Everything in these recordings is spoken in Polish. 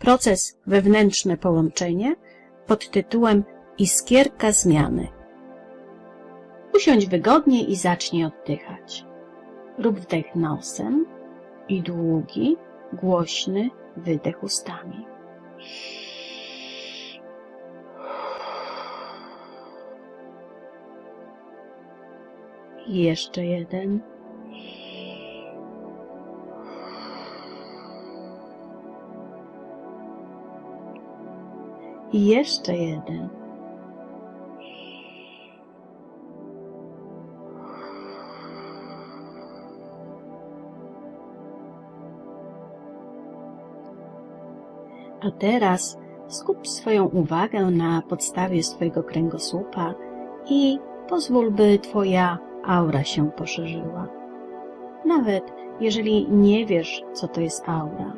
proces wewnętrzne połączenie pod tytułem Iskierka zmiany. Usiądź wygodnie i zacznij oddychać. Rób wdech nosem i długi, głośny wydech ustami. Jeszcze jeden. I jeszcze jeden. A teraz skup swoją uwagę na podstawie swojego kręgosłupa i pozwól, by Twoja aura się poszerzyła. Nawet jeżeli nie wiesz, co to jest aura,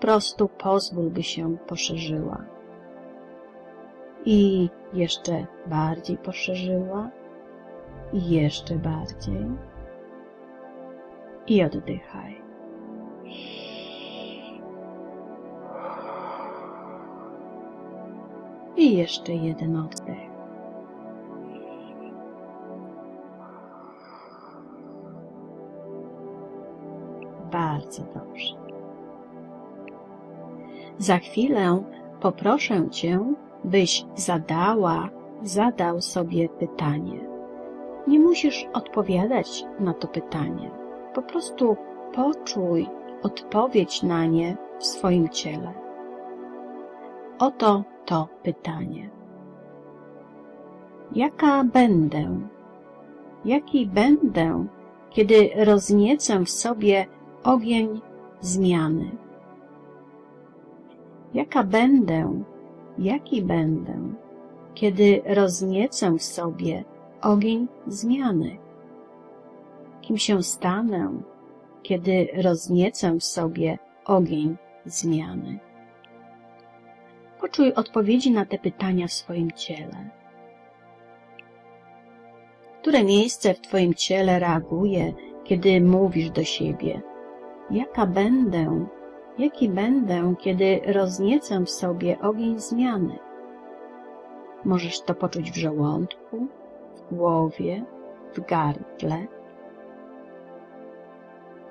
prostu pozwól, by się poszerzyła. I jeszcze bardziej poszerzyła, i jeszcze bardziej. I oddychaj. I jeszcze jeden oddech. Bardzo dobrze. Za chwilę poproszę Cię, byś zadała, zadał sobie pytanie. Nie musisz odpowiadać na to pytanie. Po prostu poczuj odpowiedź na nie w swoim ciele. Oto to pytanie. Jaka będę? Jaki będę, kiedy rozniecę w sobie ogień zmiany? Jaka będę, jaki będę, kiedy rozniecę w sobie ogień zmiany? Kim się stanę, kiedy rozniecę w sobie ogień zmiany? Poczuj odpowiedzi na te pytania w swoim ciele. Które miejsce w Twoim ciele reaguje, kiedy mówisz do siebie? Jaka będę, jaki będę, kiedy rozniecę w sobie ogień zmiany? Możesz to poczuć w żołądku, w głowie, w gardle,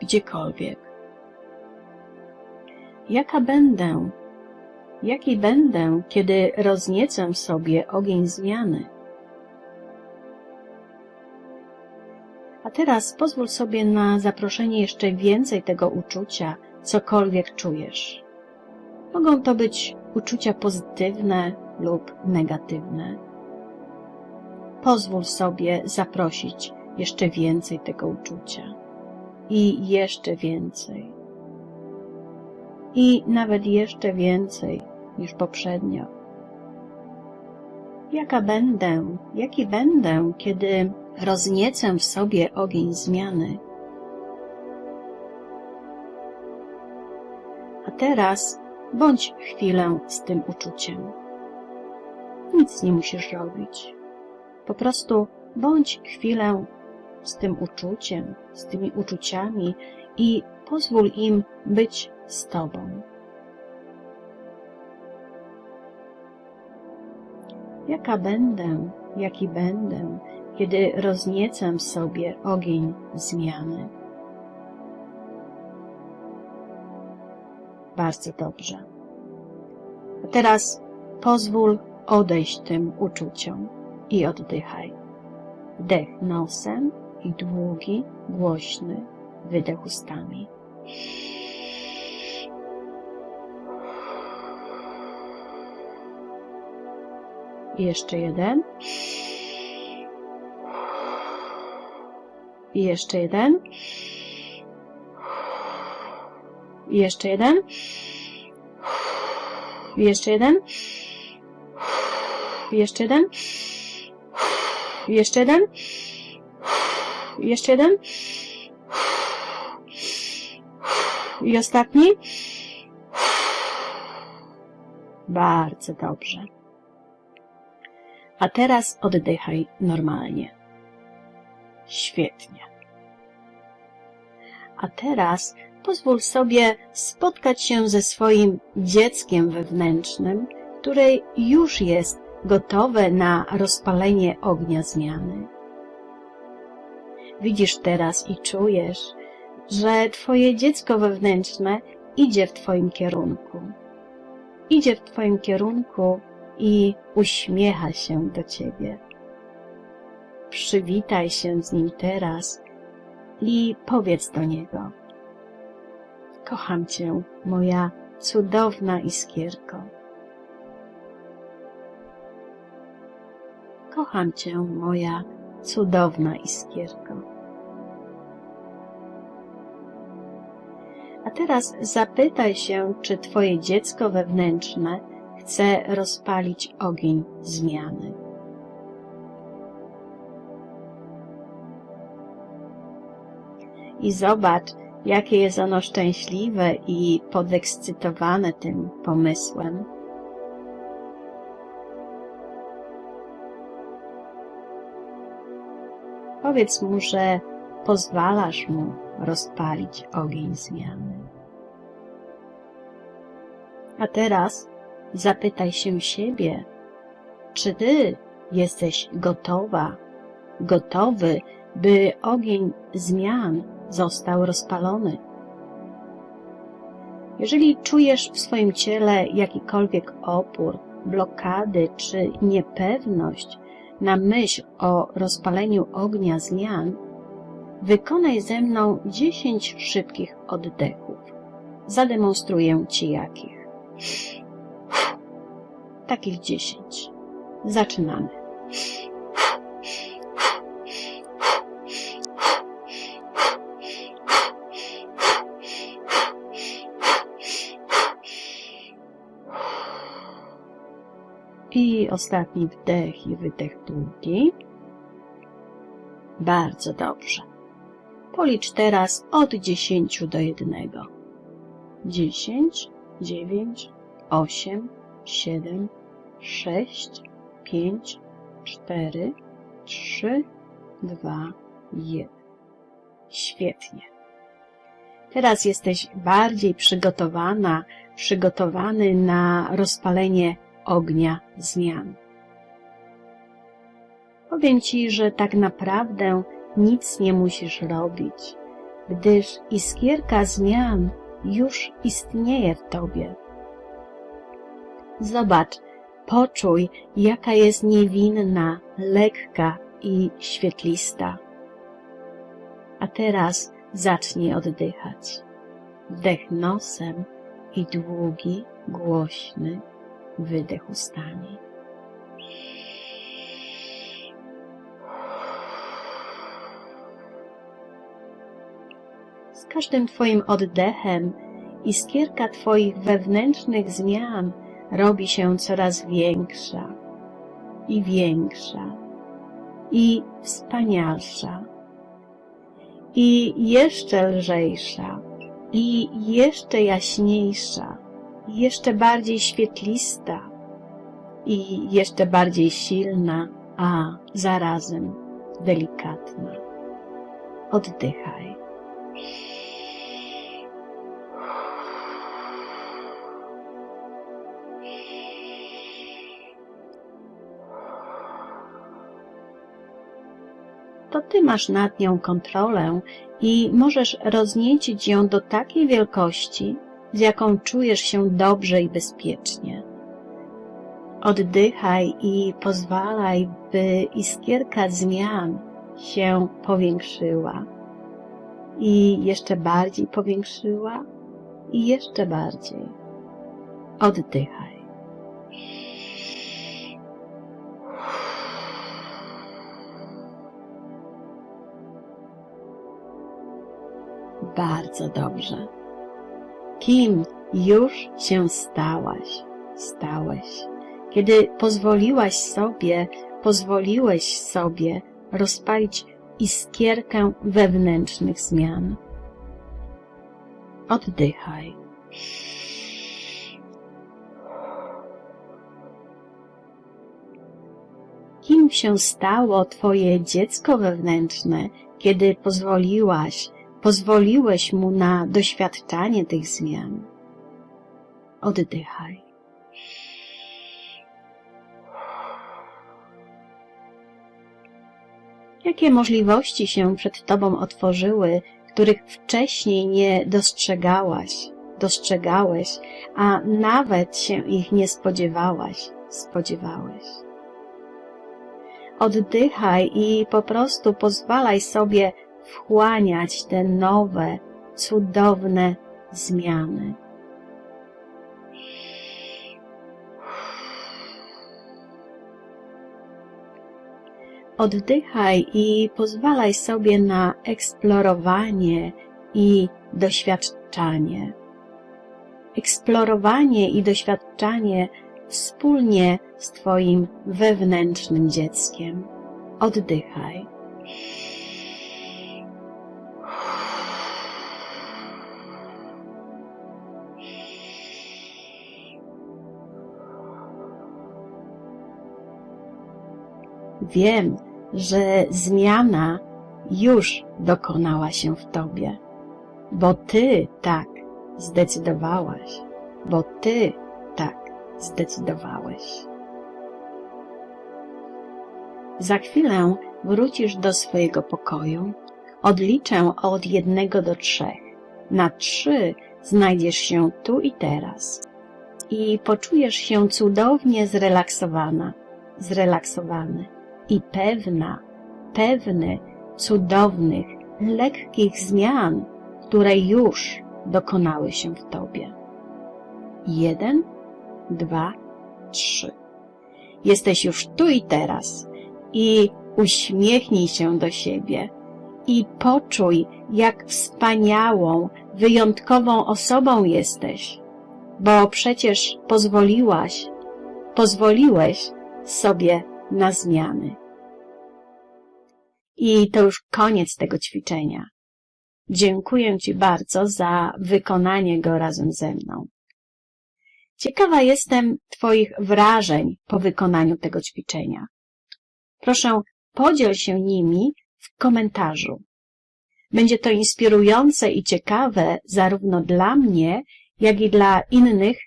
gdziekolwiek. Jaka będę, jaki będę, kiedy rozniecę w sobie ogień zmiany? A teraz pozwól sobie na zaproszenie jeszcze więcej tego uczucia, cokolwiek czujesz. Mogą to być uczucia pozytywne lub negatywne. Pozwól sobie zaprosić jeszcze więcej tego uczucia i jeszcze więcej i nawet jeszcze więcej niż poprzednio. Jaka będę, jaki będę, kiedy rozniecę w sobie ogień zmiany? Teraz bądź chwilę z tym uczuciem. Nic nie musisz robić. Po prostu bądź chwilę z tym uczuciem, z tymi uczuciami i pozwól im być z Tobą. Jaka będę, jaki będę, kiedy rozniecę w sobie ogień zmiany? Bardzo dobrze. A teraz pozwól odejść tym uczuciom i oddychaj. Dech nosem i długi, głośny wydech ustami. I jeszcze jeden. I jeszcze jeden. Jeszcze jeden. Jeszcze jeden. Jeszcze jeden. Jeszcze jeden. Jeszcze jeden. I ostatni. Bardzo dobrze. A teraz oddychaj normalnie. Świetnie. A teraz Pozwól sobie spotkać się ze swoim dzieckiem wewnętrznym, które już jest gotowe na rozpalenie ognia zmiany. Widzisz teraz i czujesz, że Twoje dziecko wewnętrzne idzie w Twoim kierunku. Idzie w Twoim kierunku i uśmiecha się do Ciebie. Przywitaj się z nim teraz i powiedz do niego: Kocham Cię, moja cudowna iskierko. Kocham Cię, moja cudowna iskierko. A teraz zapytaj się, czy Twoje dziecko wewnętrzne chce rozpalić ogień zmiany. I zobacz, jakie jest ono szczęśliwe i podekscytowane tym pomysłem. Powiedz mu, że pozwalasz mu rozpalić ogień zmiany. A teraz zapytaj się siebie, czy ty jesteś gotowa, gotowy, by ogień zmian został rozpalony. Jeżeli czujesz w swoim ciele jakikolwiek opór, blokady czy niepewność na myśl o rozpaleniu ognia zmian, wykonaj ze mną dziesięć szybkich oddechów. Zademonstruję Ci jakich. Takich dziesięć. Zaczynamy. I ostatni wdech i wydech długi. Bardzo dobrze. Policz teraz od dziesięciu do jednego. Dziesięć, dziewięć, osiem, siedem, sześć, pięć, cztery, trzy, dwa, jeden. Świetnie. Teraz jesteś bardziej przygotowana, przygotowany na rozpalenie ognia zmian. Powiem Ci, że tak naprawdę nic nie musisz robić, gdyż iskierka zmian już istnieje w Tobie. Zobacz, poczuj, jaka jest niewinna, lekka i świetlista. A teraz zacznij oddychać. Wdech nosem i długi, głośny wydech ustami. Z każdym Twoim oddechem iskierka Twoich wewnętrznych zmian robi się coraz większa i większa i wspanialsza i jeszcze lżejsza i jeszcze jaśniejsza jeszcze bardziej świetlista i jeszcze bardziej silna, a zarazem delikatna. Oddychaj. To ty masz nad nią kontrolę i możesz rozniecić ją do takiej wielkości, z jaką czujesz się dobrze i bezpiecznie. Oddychaj i pozwalaj, by iskierka zmian się powiększyła i jeszcze bardziej powiększyła i jeszcze bardziej. Oddychaj. Bardzo dobrze kim już się stałaś, stałeś, kiedy pozwoliłaś sobie, pozwoliłeś sobie rozpalić iskierkę wewnętrznych zmian. Oddychaj. Kim się stało Twoje dziecko wewnętrzne, kiedy pozwoliłaś, pozwoliłeś mu na doświadczanie tych zmian. Oddychaj. Jakie możliwości się przed Tobą otworzyły, których wcześniej nie dostrzegałaś, dostrzegałeś, a nawet się ich nie spodziewałaś, spodziewałeś. Oddychaj i po prostu pozwalaj sobie wchłaniać te nowe, cudowne zmiany. Oddychaj i pozwalaj sobie na eksplorowanie i doświadczanie. Eksplorowanie i doświadczanie wspólnie z Twoim wewnętrznym dzieckiem. Oddychaj. Wiem, że zmiana już dokonała się w Tobie, bo Ty tak zdecydowałaś, bo Ty tak zdecydowałeś. Za chwilę wrócisz do swojego pokoju. Odliczę od jednego do trzech. Na trzy znajdziesz się tu i teraz i poczujesz się cudownie zrelaksowana, zrelaksowany i pewna, pewny cudownych, lekkich zmian, które już dokonały się w Tobie. Jeden, dwa, trzy. Jesteś już tu i teraz i uśmiechnij się do siebie i poczuj, jak wspaniałą, wyjątkową osobą jesteś, bo przecież pozwoliłaś, pozwoliłeś sobie na zmiany. I to już koniec tego ćwiczenia. Dziękuję Ci bardzo za wykonanie go razem ze mną. Ciekawa jestem Twoich wrażeń po wykonaniu tego ćwiczenia. Proszę, podziel się nimi w komentarzu. Będzie to inspirujące i ciekawe zarówno dla mnie, jak i dla innych.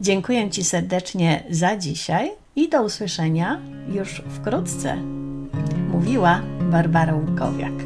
Dziękuję Ci serdecznie za dzisiaj i do usłyszenia już wkrótce. Mówiła Barbara Łukowiak.